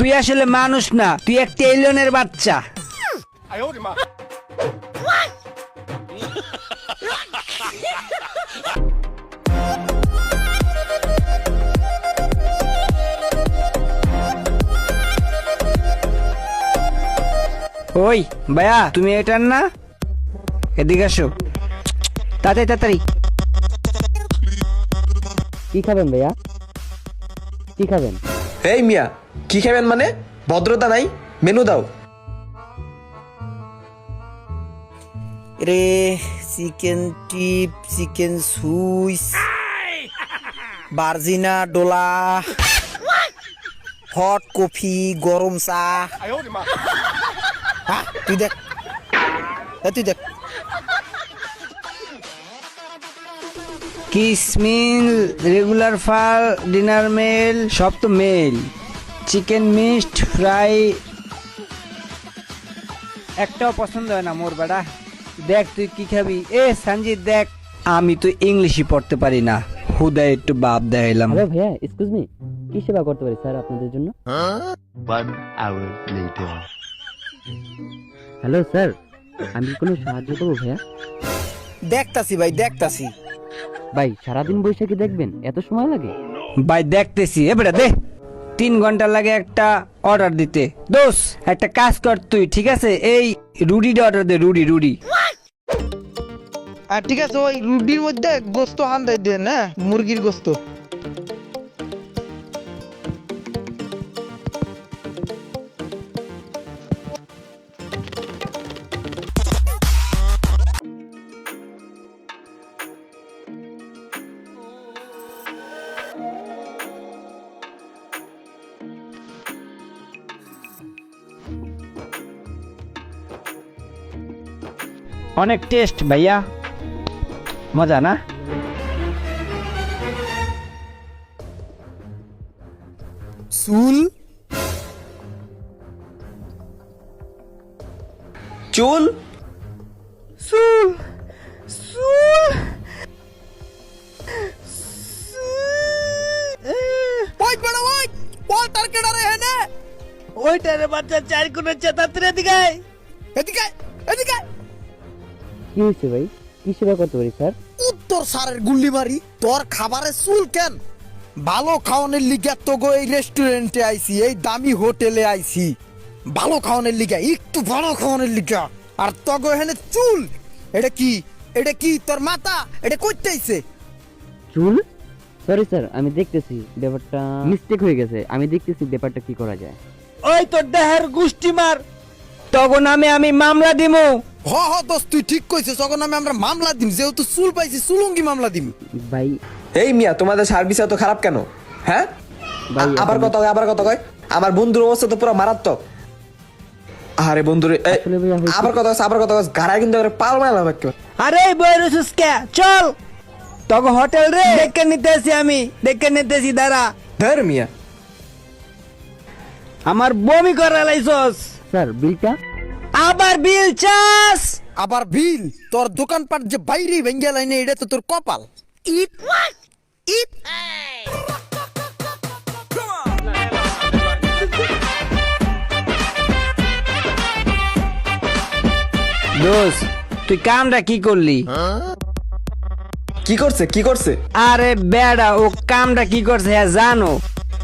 তুই আসলে মানুষ না, তুই একটা এলিয়নের বাচ্চা। ওই, ভাইয়া, তুমি এটার না? এদিকে আসো। তাড়াতাড়ি তাড়াতাড়ি। কি খাবেন ভাইয়া? কি খাবেন? এই মিয়া কি খাবেন মানে? ভদ্রতা নাই মেনু দাও। রে চিকেন টিপ চিকেন সুইস বার্জিনা ডোলা হট কফি গরম চা। হ্যাঁ, তুই দেখ। তুই দেখ। Kids meal regular full dinner meal সব তো মেল চিকেন মিক্সড ফ্রাই একটাও পছন্দ হয় না মোর বেড়া দেখ তুই কি খাবি? এ সঞ্জিত দেখ। আমি তো ইংলিশই পড়তে পারি না। হুদা একটু বাপ দেখাইলাম। হ্যালো ভাইয়া এক্সকিউজ মি কি সেবা করতে পারি স্যার আপনাদের জন্য. হ্যালো স্যার আমি কোনো সাহায্য করব ভাইয়া? দেখতাছি ভাই দেখতাছি। ভাই সারাদিন বৈশাখী দেখবেন এত সময় লাগে? ভাই দেখতেছি। এ বেটা দে। তিন ঘণ্টা লাগে একটা অর্ডার দিতে। দোষ একটা কাজ কর তুই ঠিক আছে? এই রুডিটা অর্ডার দে রুডি রুডি। আর ঠিক আছে ওই রুডির মধ্যে গোস্ত হান্দাই দেন হ্যাঁ মুরগির গোস্ত। অনেক টেস্ট ভাইয়া মজা না চুল চুল ওই বড় ওই ওই টার্কেডা রে হেনে ওইটারে বাচ্চা চার কোণের চেতাত্রে দিগায় এদিকে আয়, এদিকে আয়। কি হয়েছে ভাই? কি সেবা করতে পারি স্যার? উত্তর সারের গুল্লি মারি। তোর খাবারের চুল কেন? ভালো খাওয়ানোর লিগে তো গো এই রেস্টুরেন্টে আইছি এই দামি হোটেলে আইছি। ভালো খাওয়ানোর লিগে একটু ভালো খাওয়ানোর লিগে। আর তগো এখানে চুল? এটা কি? এটা কি তোর মাথা? এটা করতে চুল? সরি স্যার আমি দেখতেছি ব্যাপারটা মিস্টেক হয়ে গেছে। আমি দেখতেছি ব্যাপারটা কি করা যায়। ওই তোর দেহের গুষ্টি মার। তখন আমি আমি মামলা দিমু। হ হ দোস্ত তুই ঠিক কইছিস তখন আমি আমরা মামলা দিম যেহেতু চুল পাইছি চুলুঙ্গি মামলা দিম। ভাই। এই মিয়া তোমাদের সার্ভিস এত খারাপ কেন? হ্যাঁ? ভাই, আবার কথা কয় আবার কথা কয়। আমার বন্ধুর অবস্থা তো পুরো মারাত্মক। আরে বন্ধুরে এই, আসলে ভাইয়া হয়েছে- আবার কথা কয়, আবার কথা কয়, গাড়ায় কিন্তু একেবারে পাল মারলাম একেবারে। আরে বৈরসুস কে? চল। তখন হোটেল রে। দেখে নিতেছি আমি দেখে নিতেছি দাঁড়া। ধর মিয়া। আমার বমি করা লাইছস স্যার বিলটা? আবার বিল চাস। আবার বিল? তোর দোকানপাট যে বাইরে ভেঙ্গে লাইনে এটা তো তোর কপাল। ইট ইট দোষ তুই কামটা কি করলি? কি করছে? কি করছে? আরে বেড়া ও কামটা কি করছে হ্যাঁ জানো?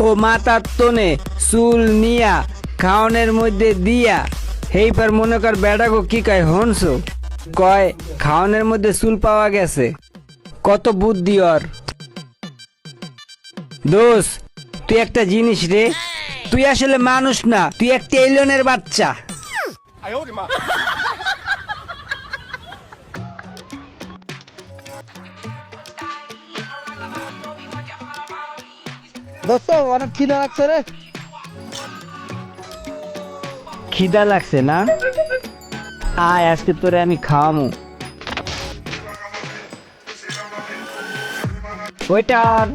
ও মাথার তনে চুল নিয়া খাওনের মধ্যে দিয়া হেইবার মনে কর বেড়া গো, কি কয় হনছো কয়, খাওনের মধ্যে চুল পাওয়া গেছে। কত বুদ্ধি ওর। দোষ তুই একটা জিনিস রে। তুই আসলে মানুষ না, তুই একটা এলিয়নের বাচ্চা। দোস্ত, অনেক খিদা লাগছে রে। খিদা লাগছে না? আয় আজকে তোরে আমি খাওয়ামু। ওইটার।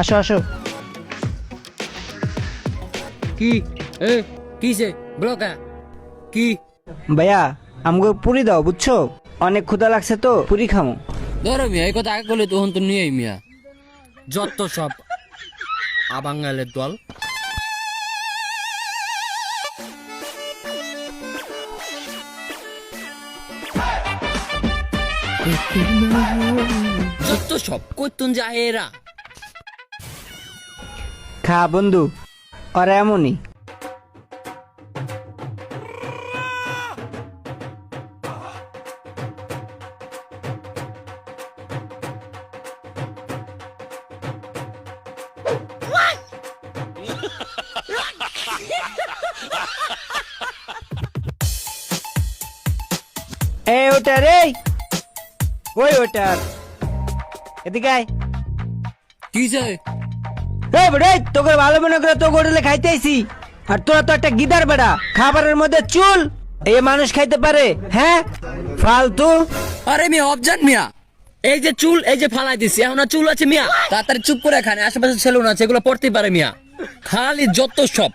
আসো আসো। কি? এ কিসে? ব্লকা কি? ভাইয়া আমাকে পুরি দাও বুঝছ? অনেক ক্ষুধা লাগছে তো পুরি খামো। ধরো মিয়া এই কথা আগে করলে তখন তো নিয়ে মিয়া। যত সব আবাঙ্গালের দল যত সব করতুন যা এরা খা বন্ধু ওরা এমনই। এই ওটার এই ওই ওটার এদিকে আয়। কিছে এই বেড়ে তোকে ভালো মনে করে তোকে হোটেলে খাইতে আইছি। আর তোরা তো একটা গিদার বেড়া খাবারের মধ্যে চুল। এই মানুষ খাইতে পারে হ্যাঁ? ফালতু। আরে মিয়া অবজান মিয়া। এই যে চুল এই যে ফালাই দিছি এখন চুল আছে মিয়া। তাড়াতাড়ি চুপ করে খানে আশেপাশে ছেলে না আছে এগুলো পড়তেই পারে মিয়া। খালি যত সব।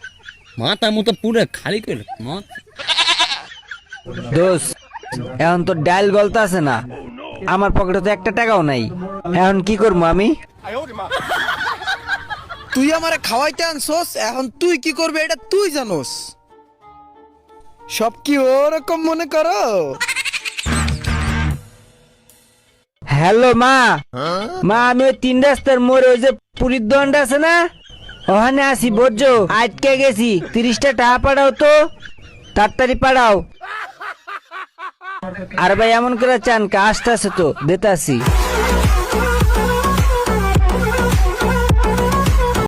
মাথা মতো পুরো খালি করে দোষ এখন তো ডাইল বলতে আছে না। আমার পকেটে তো একটা টাকাও নাই। এখন কি করব আমি? তুই আমারে খাওয়াইতে আনছোস এখন তুই কি করবে এটা তুই জানোস। সব কি ওরকম মনে করো? হ্যালো মা। মা আমি ওই তিন রাস্তার মোড়ে ওই যে পুরীর দণ্ড আছে না? ওখানে আসি বোঝো আটকে গেছি। তিরিশটা টাকা পাঠাও তো। তাড়াতাড়ি পাঠাও। আর ভাই এমন করে চান কা আসতে আছে তো দিতে আসি